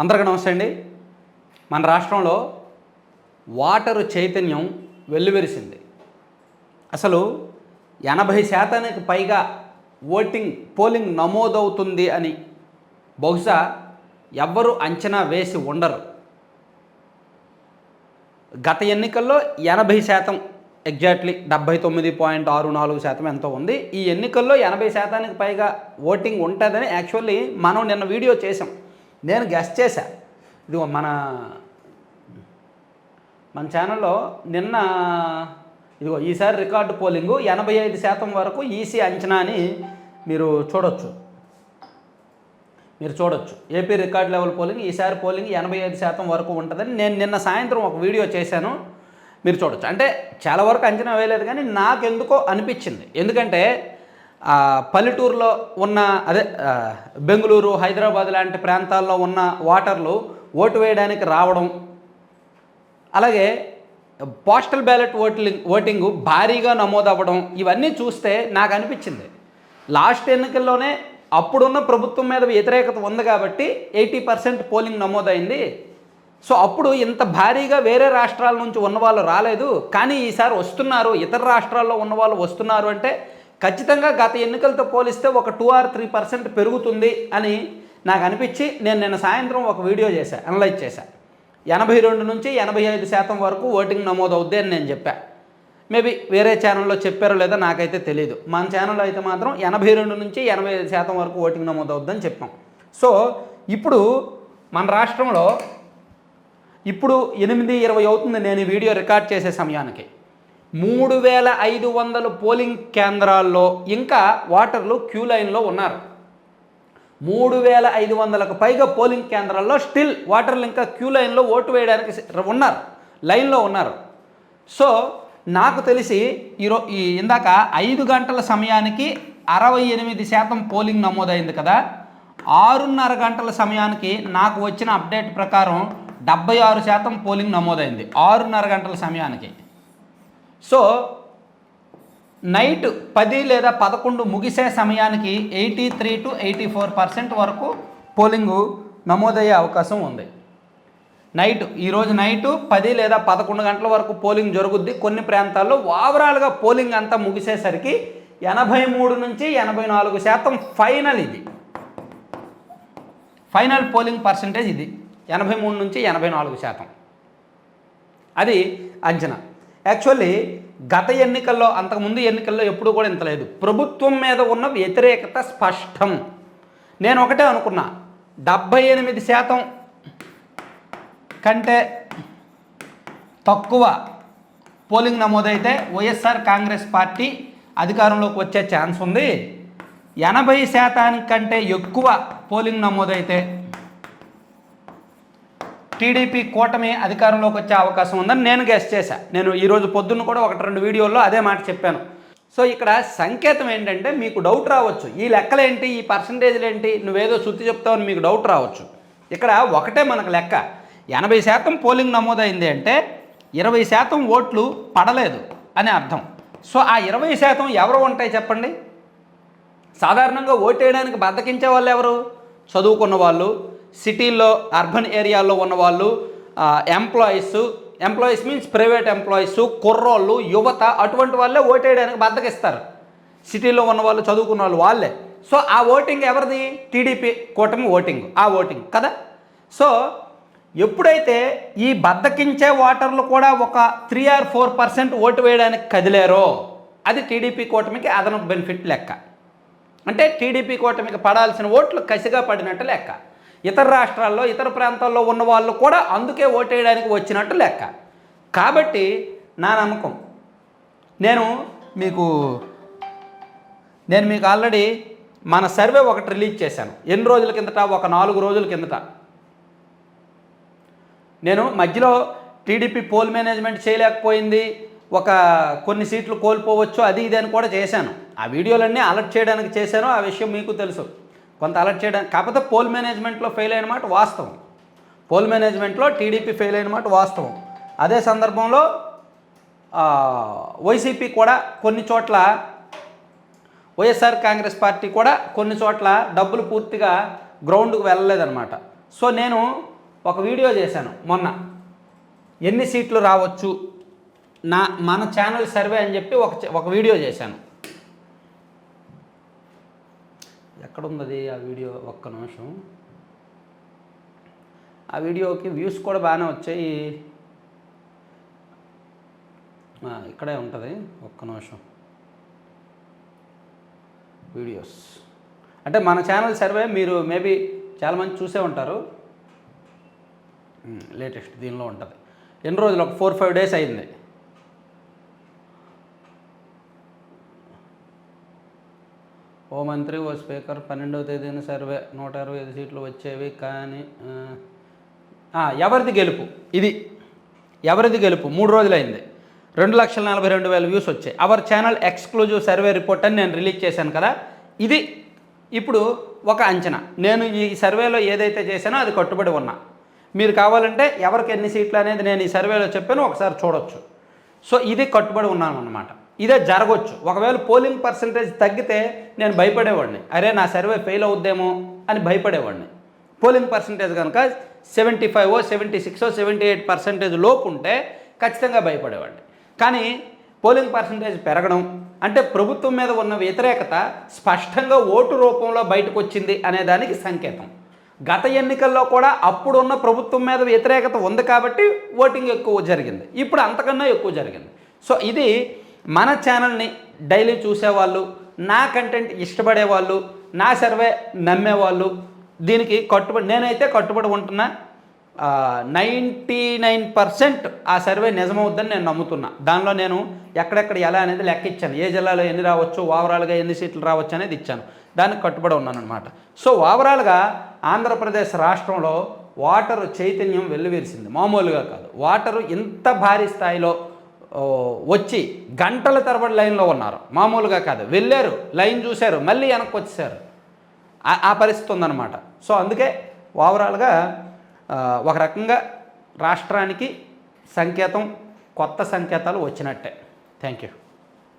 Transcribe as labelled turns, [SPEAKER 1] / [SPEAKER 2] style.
[SPEAKER 1] అందరికీ నమస్తే అండి. మన రాష్ట్రంలో వాటరు చైతన్యం వెల్లువెరిసింది. అసలు ఎనభై శాతానికి పైగా ఓటింగ్ పోలింగ్ నమోదవుతుంది అని బహుశా ఎవ్వరూ అంచనా వేసి ఉండరు. గత ఎన్నికల్లో ఎనభై శాతం ఎగ్జాక్ట్లీ డెబ్బై తొమ్మిది పాయింట్ ఆరు నాలుగు శాతం ఎంతో ఉంది. ఈ ఎన్నికల్లో ఎనభై శాతానికి పైగా ఓటింగ్ ఉంటుందని యాక్చువల్లీ మనం నిన్న వీడియో చేసాం నేను గెస్ట్ చేశా. ఇదిగో మన మన ఛానల్లో నిన్న ఇదిగో ఈసారి రికార్డు పోలింగు ఎనభై ఐదు శాతం వరకు ఈసీ అంచనా అని మీరు చూడొచ్చు. మీరు చూడొచ్చు. ఏపీ రికార్డ్ లెవెల్ పోలింగ్ ఈసారి పోలింగ్ ఎనభై ఐదు శాతం వరకు ఉంటుందని నేను నిన్న సాయంత్రం ఒక వీడియో చేశాను. మీరు చూడొచ్చు. అంటే చాలా వరకు అంచనా వేయలేదు కానీ నాకెందుకో అనిపించింది. ఎందుకంటే పల్లెటూరులో ఉన్న అదే బెంగళూరు హైదరాబాద్ లాంటి ప్రాంతాల్లో ఉన్న ఓటర్లు ఓటు వేయడానికి రావడం. అలాగే పోస్టల్ బ్యాలెట్ ఓటింగ్ ఓటింగు భారీగా నమోదవ్వడం ఇవన్నీ చూస్తే నాకు అనిపించింది. లాస్ట్ ఎన్నికల్లోనే అప్పుడున్న ప్రభుత్వం మీద వ్యతిరేకత ఉంది కాబట్టి ఎయిటీ పర్సెంట్ పోలింగ్ నమోదైంది. సో అప్పుడు ఇంత భారీగా వేరే రాష్ట్రాల నుంచి ఉన్నవాళ్ళు రాలేదు. కానీ ఈసారి వస్తున్నారు ఇతర రాష్ట్రాల్లో ఉన్నవాళ్ళు వస్తున్నారు అంటే ఖచ్చితంగా గత ఎన్నికలతో పోలిస్తే ఒక టూ ఆర్ త్రీ పర్సెంట్ పెరుగుతుంది అని నాకు అనిపించి నేను నిన్న సాయంత్రం ఒక వీడియో చేశాను అనలైజ్ చేశాను ఎనభై రెండు నుంచి ఎనభై ఐదు శాతం వరకు ఓటింగ్ నమోదవుద్ది అని నేను చెప్పాను మేబీ వేరే ఛానల్లో చెప్పారో లేదో నాకైతే తెలియదు మన ఛానల్లో అయితే మాత్రం ఎనభై రెండు నుంచి ఎనభై ఐదు శాతం వరకు ఓటింగ్ నమోదవుద్దని చెప్పాం. సో ఇప్పుడు మన రాష్ట్రంలో ఇప్పుడు ఎనిమిది ఇరవై అవుతుంది నేను ఈ వీడియో రికార్డ్ చేసే సమయానికి. మూడు వేల ఐదు వందల పోలింగ్ కేంద్రాల్లో ఇంకా ఓటర్లు క్యూ లైన్లో ఉన్నారు. మూడు వేల ఐదు వందలకు పైగా పోలింగ్ కేంద్రాల్లో స్టిల్ ఓటర్లు ఇంకా క్యూ లైన్లో ఓటు వేయడానికి ఉన్నారు. లైన్లో ఉన్నారు. సో నాకు తెలిసి ఈరో ఈ ఇందాక ఐదు గంటల సమయానికి అరవై ఎనిమిది శాతం పోలింగ్ నమోదైంది కదా. ఆరున్నర గంటల సమయానికి నాకు వచ్చిన అప్డేట్ ప్రకారం డెబ్బై ఆరు శాతం పోలింగ్ నమోదైంది. ఆరున్నర గంటల సమయానికి. సో నైట్ పది లేదా పదకొండు ముగిసే సమయానికి eighty three to eighty four percent polling polling నమోదయ్యే అవకాశం ఉంది. నైట్ ఈరోజు నైట్ పది లేదా పదకొండు గంటల వరకు పోలింగ్ జరుగుద్ది. కొన్ని ప్రాంతాల్లో ఓవరాల్గా పోలింగ్ అంతా ముగిసేసరికి ఎనభై మూడు నుంచి ఎనభై నాలుగు శాతం ఫైనల్ ఇది. ఫైనల్ పోలింగ్ పర్సంటేజ్ ఇది. ఎనభై మూడు నుంచి ఎనభై నాలుగు శాతం. అది అంచనా. యాక్చువల్లీ గత ఎన్నికల్లో అంతకుముందు ఎన్నికల్లో ఎప్పుడు కూడా ఇంత లేదు. ప్రభుత్వం మీద ఉన్న వ్యతిరేకత స్పష్టం. నేను ఒకటే అనుకున్నా. డెబ్భై ఎనిమిది శాతం కంటే తక్కువ పోలింగ్ నమోదైతే వైఎస్ఆర్ కాంగ్రెస్ పార్టీ అధికారంలోకి వచ్చే ఛాన్స్ ఉంది. ఎనభై శాతానికంటే ఎక్కువ పోలింగ్ నమోదైతే టీడీపీ కూటమి అధికారంలోకి వచ్చే అవకాశం ఉందని నేను గెస్ట్ చేశా. నేను ఈరోజు పొద్దున్న కూడా ఒకటి రెండు వీడియోల్లో అదే మాట చెప్పాను. సో ఇక్కడ సంకేతం ఏంటంటే మీకు డౌట్ రావచ్చు. ఈ లెక్కలేంటి? ఈ పర్సంటేజ్లు ఏంటి నువ్వేదో శుద్ధి చెప్తావని మీకు డౌట్ రావచ్చు. ఇక్కడ ఒకటే మనకు లెక్క. ఎనభై శాతం పోలింగ్ నమోదైంది అంటే ఇరవై శాతం ఓట్లు పడలేదు అని అర్థం. సో ఆ ఇరవై శాతం ఎవరు ఉంటాయి చెప్పండి? సాధారణంగా ఓటేయడానికి బద్దకించే వాళ్ళు ఎవరు? చదువుకున్న వాళ్ళు సిటీల్లో అర్బన్ ఏరియాల్లో ఉన్న వాళ్ళు employees employees means private employees కుర్రోళ్ళు యువత అటువంటి వాళ్ళే ఓటేయడానికి బద్దకిస్తారు సిటీలో ఉన్న వాళ్ళు చదువుకున్న వాళ్ళు వాళ్ళే. సో ఆ ఓటింగ్ ఎవరిది? టీడీపీ కూటమి ఓటింగ్ ఆ ఓటింగ్ కదా? సో ఎప్పుడైతే ఈ బద్దకించే ఓటర్లు కూడా ఒక three or four percent vote వేయడానికి కదిలారో అది టీడీపీ కూటమికి అదనపు బెనిఫిట్ లెక్క. అంటే టీడీపీ కూటమికి పడాల్సిన ఓట్లు కసిగా పడినట్టు లెక్క. ఇతర రాష్ట్రాల్లో ఇతర ప్రాంతాల్లో ఉన్న వాళ్ళు కూడా అందుకే ఓటేయడానికి వచ్చినట్టు లెక్క. కాబట్టి నా నమ్మకం. నేను మీకు నేను మీకు ఆల్రెడీ మన సర్వే ఒకటి రిలీజ్ చేశాను. ఎన్ని రోజుల కిందట? ఒక నాలుగు రోజుల కిందట. నేను మధ్యలో టీడీపీ పోల్ మేనేజ్మెంట్ చేయలేకపోయింది. ఒక కొన్ని సీట్లు కోల్పోవచ్చు అది ఇది అని కూడా చేశాను. ఆ వీడియోలన్నీ అలర్ట్ చేయడానికి చేశాను. ఆ విషయం మీకు తెలుసు. కొంత అలర్ట్ చేయడానికి కాకపోతే పోల్ మేనేజ్మెంట్లో ఫెయిల్ అయిన మాట వాస్తవం. పోల్ మేనేజ్మెంట్లో టీడీపీ ఫెయిల్ అయిన మాట వాస్తవం. అదే సందర్భంలో వైసీపీ కూడా కొన్ని చోట్ల వైఎస్ఆర్ కాంగ్రెస్ పార్టీ కూడా కొన్ని చోట్ల డబ్బులు పూర్తిగా గ్రౌండ్కు వెళ్ళలేదన్నమాట. సో నేను ఒక వీడియో చేశాను మొన్న. ఎన్ని సీట్లు రావచ్చు? నా మన ఛానల్ సర్వే అని చెప్పి ఒక ఒక వీడియో చేశాను. ఎక్కడున్నది ఆ వీడియో ఒక్క నిమిషం. ఆ వీడియోకి వ్యూస్ కూడా బాగానే వచ్చాయి. ఇక్కడే ఉంటుంది. ఒక్క నిమిషం. వీడియోస్. అంటే మన ఛానల్ సర్వే మీరు మేబీ చాలామంది చూసే ఉంటారు. లేటెస్ట్ దీనిలో ఉంటుంది. ఎన్ని రోజులు? ఒక ఫోర్ ఫైవ్ డేస్ అయింది. ఓ మంత్రి ఓ స్పీకర్ పన్నెండవ తేదీన సర్వే నూట అరవై ఐదు సీట్లు వచ్చేవి కానీ ఎవరిది గెలుపు? ఇది ఎవరిది గెలుపు? మూడు రోజులైంది. రెండు లక్షల నలభై రెండు వేల వ్యూస్ వచ్చాయి. Our channel exclusive survey report అని నేను రిలీజ్ చేశాను కదా? ఇది ఇప్పుడు ఒక అంచనా. నేను ఈ సర్వేలో ఏదైతే చేశానో అది కట్టుబడి ఉన్నా. మీరు కావాలంటే ఎవరికి ఎన్ని సీట్లు అనేది నేను ఈ సర్వేలో చెప్పాను ఒకసారి చూడొచ్చు. సో ఇది కట్టుబడి ఉన్నాను అన్నమాట ఇదే జరగవచ్చు ఒకవేళ పోలింగ్ పర్సంటేజ్ తగ్గితే నేను భయపడేవాడిని. అరే నా సర్వే ఫెయిల్ అవుద్దేమో అని భయపడేవాడిని. పోలింగ్ పర్సంటేజ్ కనుక seventy five seventy six seventy eight percentage లోపు ఉంటే ఖచ్చితంగా భయపడేవాడిని. కానీ పోలింగ్ పర్సంటేజ్ పెరగడం అంటే ప్రభుత్వం మీద ఉన్న వ్యతిరేకత స్పష్టంగా ఓటు రూపంలో బయటకు వచ్చింది అనే దానికి సంకేతం. గత ఎన్నికల్లో కూడా అప్పుడున్న ప్రభుత్వం మీద వ్యతిరేకత ఉంది కాబట్టి ఓటింగ్ ఎక్కువ జరిగింది. ఇప్పుడు అంతకన్నా ఎక్కువ జరిగింది. సో ఇది మన ఛానల్ని డైలీ చూసేవాళ్ళు నా కంటెంట్ ఇష్టపడే వాళ్ళు నా సర్వే నమ్మేవాళ్ళు దీనికి కట్టుబడి నేనైతే కట్టుబడి ఉంటున్నా నైంటీ నైన్ పర్సెంట్ ఆ సర్వే నిజమవుద్దని నేను నమ్ముతున్నా. దానిలో నేను ఎక్కడెక్కడ ఎలా అనేది లెక్క ఇచ్చాను. ఏ జిల్లాలో ఎన్ని రావచ్చు ఓవరాల్గా ఎన్ని సీట్లు రావచ్చు అనేది ఇచ్చాను. దానికి కట్టుబడి ఉన్నాను అనమాట సో ఓవరాల్గా ఆంధ్రప్రదేశ్ రాష్ట్రంలో వాటర్ చైతన్యం వెల్లువిరిసింది. మామూలుగా కాదు. వాటరు ఇంత భారీ స్థాయిలో వచ్చి గంటల తరబడి లైన్లో ఉన్నారు. మామూలుగా కాదు. వెళ్ళారు లైన్ చూశారు మళ్ళీ వెనక్కి వచ్చేసారు. ఆ- ఆ పరిస్థితి ఉందన్నమాట. సో అందుకే ఓవరాల్గా ఒక రకంగా రాష్ట్రానికి సంకేతం కొత్త సంకేతాలు వచ్చినట్టే. Thank you.